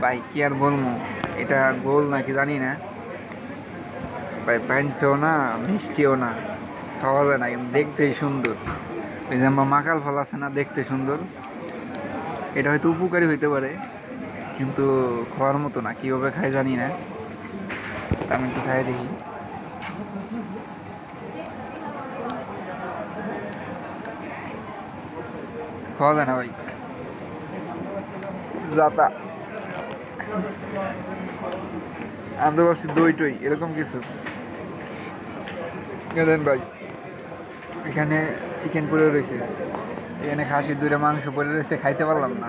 ভাই, কি আর বলব? এটা গোল নাকি জানি না। ভাই পাইনছেও না, মিষ্টিও না। খাওয়া যায় না, কিন্তু দেখতেই সুন্দর। ওই যে আমার মাকাল ফল আছে না, দেখতে সুন্দর। এটা হয়তো উপকারী হইতে পারে, কিন্তু খাওয়ার মতো না, কীভাবে খায় জানি না। আমি একটু খাই দেখি। খাওয়া যায় না ভাই। যাতা। আমি তো ভাবছি দই টই এরকম কিছু। দেন ভাই এখানে চিকেন পরে রয়েছে। এখানে খাসির দুইটা মাংস পরে রয়েছে খাইতে পারলাম না।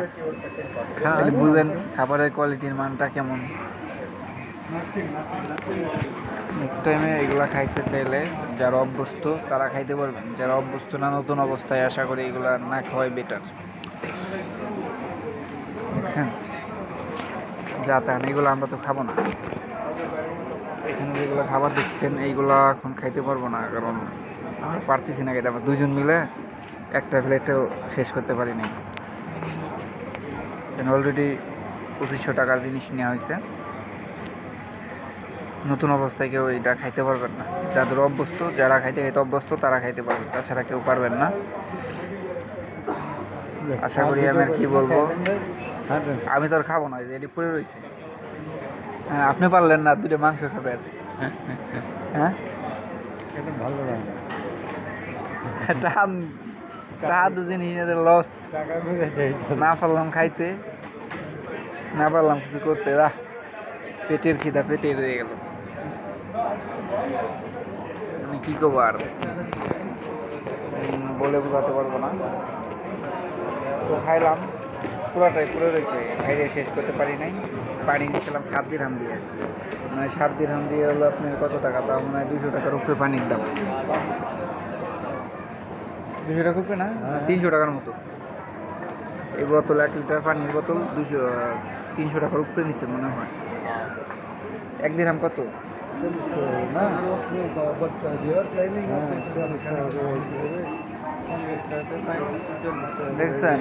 তাহলে বুঝেন খাবারের কোয়ালিটির মানটা কেমন। নেক্সট টাইমে এগুলা খাইতে চাইলে যারা অভ্যস্ত তারা খাইতে পারবেন। যারা অভ্যস্ত না নতুন অবস্থায় আশা করি এগুলা না খাওয়াই বেটার যা তান এগুলো আমরা তো খাব না। এখানে যেগুলো খাবার দিচ্ছেন, এইগুলো এখন খাইতে পারব না, কারণ আমরা পারতেছি না খেতে। আমরা দুজন মিলে একটা প্লেটেও শেষ করতে পারি নাই অলরেডি পঁচিশশো টাকার জিনিস নেওয়া হয়েছে। নতুন অবস্থায় কেউ এটা খাইতে পারবেন না। যাদের অভ্যস্ত, যারা খাইতে খাইতে অভ্যস্ত, তারা খাইতে পারবে তাছাড়া কেউ পারবেন না। আশা করি আমি আর কি বলব? আমি তো আর খাব না এটি পড়ে রয়েছে। হ্যাঁ আপনি পারলেন না দুটো মাংস খাবেন। হ্যাঁ? এটা ভালো টান টাকা দুদিন লস না পারলাম খাইতে না পারলাম কিছু করতে। রাহ পেটের খিদা পেটে রয়ে গেল। কি করব আর? বলে বোঝাতে পারব না। তো খাইলাম। পুরাটাই পুরো রয়েছে। খাইয়ে শেষ করতে পারি নাই। পানি নিয়েছিলাম সাত দিন দিরহাম দিয়ে। মানে সাত দিন দিরহাম দিয়ে হলো আপনার কত টাকা? তাও মনে হয় দুশো টাকার উপরে পানির দাম। দুশো টাকার উপরে না? হ্যাঁ। তিনশো টাকার মতো। এই বোতল এক লিটার পানির বোতল দুশো তিনশো টাকার উপরে নিচ্ছে মনে হয়। এক দিরহাম কত? না। দেখছেন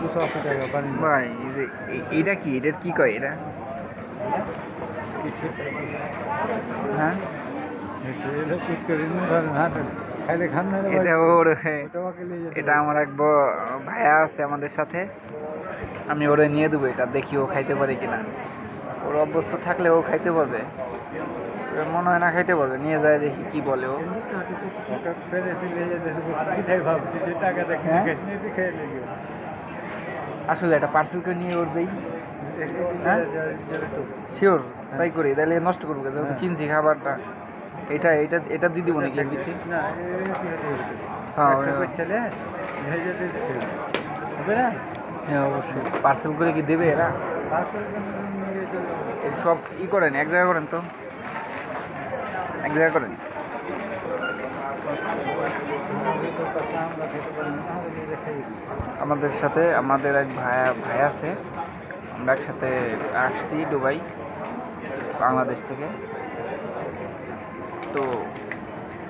দুশো এইটা কি? এটার কি কয় এটা? হ্যাঁ। এটা ওর যেতে এটা আমার এক ভাইয়া আছে আমাদের সাথে। আমি ওরে নিয়ে দেবো এটা, দেখি ও খাইতে পারে কিনা। ওর অভ্যস্ত থাকলে ও খাইতে পারবে। মনে হয় না খাইতে পারবে নিয়ে যায় দেখি কি বলে ও হ্যাঁ? আসলে এটা পার্সেল করে নিয়ে ওর দেই হ্যাঁ? শিওর তাই করি তাহলে নষ্ট করব যেহেতু হ্যাঁ। কিনছি খাবারটা এটা এটা এটা দিয়ে দিব নাকি এর না, এ- এ- কি হতে হ্যাঁ। হ্যাঁ অবশ্যই পার্সেল করে কি দেবে এরা সব ই করেন এক জায়গায় করেন তো এক করেন? আমাদের সাথে, আমাদের এক ভাই ভাই আছে। আমরা একসাথে আসছি দুবাই, বাংলাদেশ থেকে। তো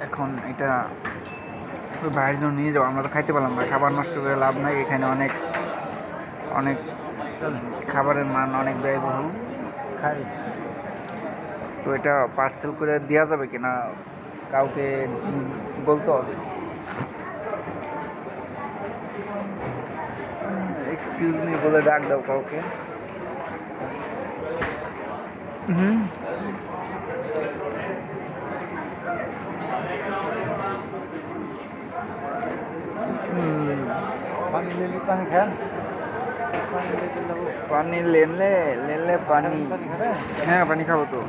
এখন এটা ভাইয়ের জন্য নিয়ে যাব। আমরা তো খাইতে পারলাম না, খাবার নষ্ট করে লাভ নাই। এখানে অনেক অনেক খাবারের মান অনেক ব্যয়বহুল। খাই। তো এটা পার্সেল করে দেওয়া যাবে কিনা কাউকে বলতে হবে? এক্সকিউজ মি বলে ডাক দাও কাউকে। হুম। পানি পানি খান? পানি। পানি লেনলে লেনলে পানি পানি হ্যাঁ পানি খাব তো।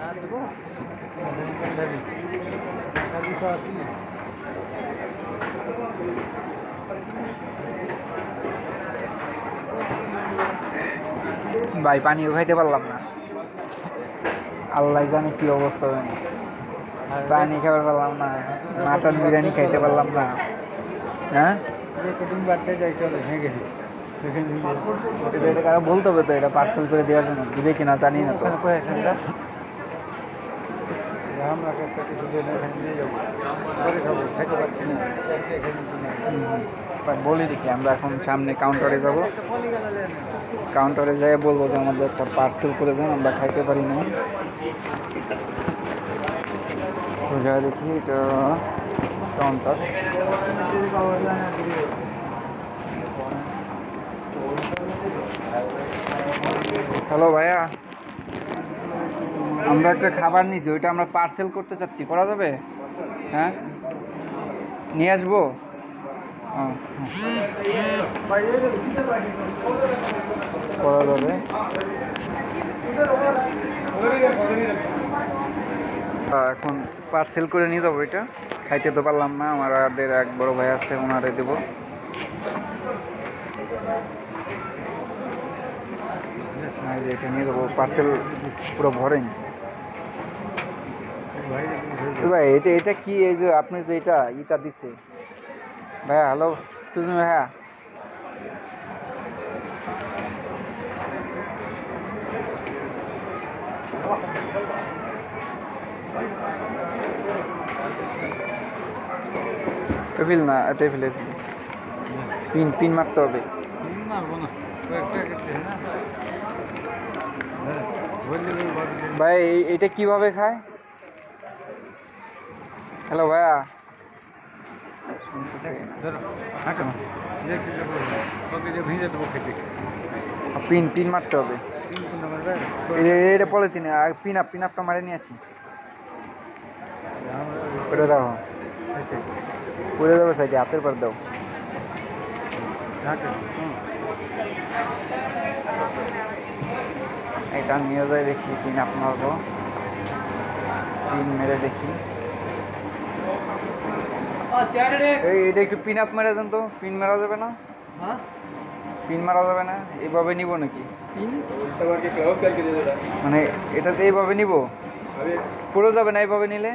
ভাই পানিও খাইতে পারলাম না আল্লাহ জানে কি অবস্থা আর পানি খাইতে পারলাম না, মাটন বিরিয়ানি খাইতে পারলাম না হ্যাঁ বাড়তে যাই, চলে, হয়ে, গেছি। এটা কারও বলতে হবে তো? এটা পার্সেল করে দেওয়ার জন্য। দিবে কিনা জানি না তো। বলি দেখি আমরা এখন সামনে কাউন্টারে যাব। কাউন্টারে যেয়ে বলব যে আমাদের পার্সেল করে দেন আমরা খাইতে পারি না তো যা দেখি এটা কাউন্টার হ্যালো ভাইয়া। আমরা একটা খাবার নিয়েছি ওইটা আমরা পার্সেল করতে চাচ্ছি করা যাবে? হ্যাঁ? নিয়ে আসব? ও, করা যাবে। এখন পার্সেল করে নিয়ে যাব এটা। খাইতে তো পারলাম না আমাদের এক বড় ভাই আছে ওনারে দেবো। আর এটা নিয়ে যাব পার্সেল পুরো ভরেন। ভাই, এটা এটা কি এই যে আপনি যে এটা, ইটা দিছে? ভাইয়া হ্যালো স্টুডেন্ট ভাইয়া। এফিল না, এতে এফিল এফিল পিন পিন মারতে হবে না কয়েকটা কেটে না হ্যাঁ বললে বলব ভাই এইটা কীভাবে খায়? হ্যালো ভাইয়া। দেবো পিন পিন মারতে হবে। এটা পলিথিনে আর পিন আপ পিন আপটা মারে নিয়ে আসি। ওটা দাও। পড়ে যাবে সাইডে হাতের পর দাও। এটা নিয়ে যাই দেখি পিন আপ মারবো। পিন মেরে দেখি। এই এটা একটু পিন আপ মেরে দেন তো। পিন মারা যাবে না? হ্যাঁ? পিন মারা যাবে না? এইভাবে নিব নাকি? মানে এটাতে এইভাবে নিব? পড়ে যাবে না এইভাবে নিলে?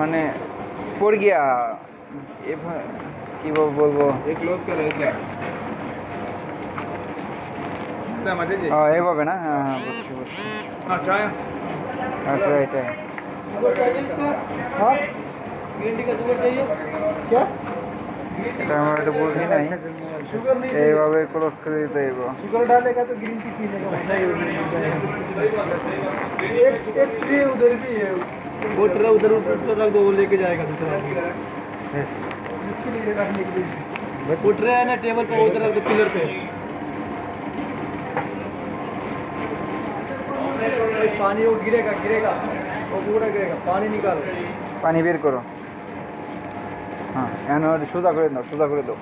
মানে পড় গিয়া এভাবে কিভাবে বলবো ক্লোজ করো ऐसे मजे जी ও, এইভাবে না হ্যাঁ হ্যাঁ বুঝছি বুঝছি हाँ चाय আচ্ছা এটাই हाँ ग्रीन टी का शुगर चाहिए क्या এটা আমরা এটা বুঝি নাই शुगर नहीं এইভাবে ক্লোজ করে দিতে হইব शुगर डालेगा तो ग्रीन टी पीने का मजा ही एक एक ट्रे उधर भी है वो ट्रे उधर उधर रख दो वो लेके जाएगा दूसरा इसके लिए रखने के लिए वो ट्रे है ना टेबल पे उधर रख दो पिलर पे पानी वो गिरेगा गिरेगा वो पूरा गिरेगा पानी निकालो পানি বের করো হ্যাঁ এখন ওটা সোজা করে দাও সোজা করে দাও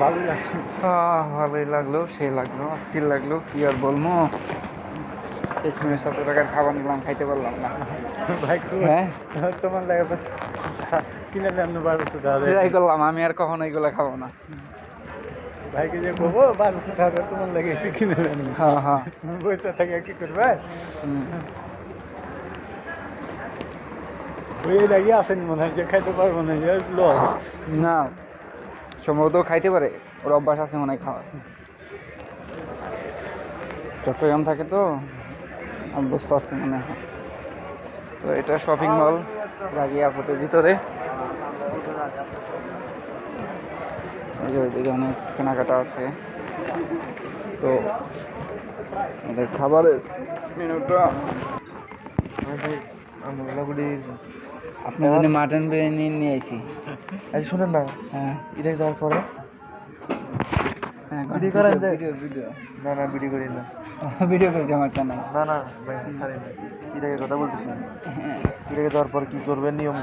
ভালো লাগছে আহ, ভালোই লাগলো সেই লাগলো অস্থির লাগলো কি আর বলবো শেষ মিনিট সত্তর টাকার খাবার নিলাম খাইতে পারলাম না। ভাই হ্যাঁ? তোমার লাগে কিনে নেন বারোশো টাকা ট্রাই করলাম আমি আর কখনো এগুলো খাব না। ভাইকে যে বলব বারোশো টাকা তোমার লাগে একটু কিনে নেন হ্যাঁ হ্যাঁ। থাকে কি করবে? হুম। ওই লাগে আসেনি মনে হয় যে খাইতে পারব না যে লস না সম্ভবত খাইতে পারে ওর অভ্যাস আছে মনে হয় খাওয়ার। চট্টগ্রাম থাকে তো। আমি বুঝতে পারছি মনে হয়। তো এটা শপিং মল রাগি এয়ারপোর্টের ভিতরে। এই যে ওইদিকে অনেক কেনাকাটা আছে। তো এদের খাবারের মেনুটা। আপনার জন্য মাটন বিরিয়ানি নিয়ে আইছি। আচ্ছা শুনেন না। হ্যাঁ। এটা যাওয়ার পরে। হ্যাঁ ভিডিও করা ভিডিও ভিডিও না না ভিডিও করি না। ভিডিও করছি আমার চ্যানেল না না, ভাই ছাড়ি না এটাকে কথা বলতেছি হ্যাঁ এটাকে যাওয়ার পর কি করবেন নিয়ম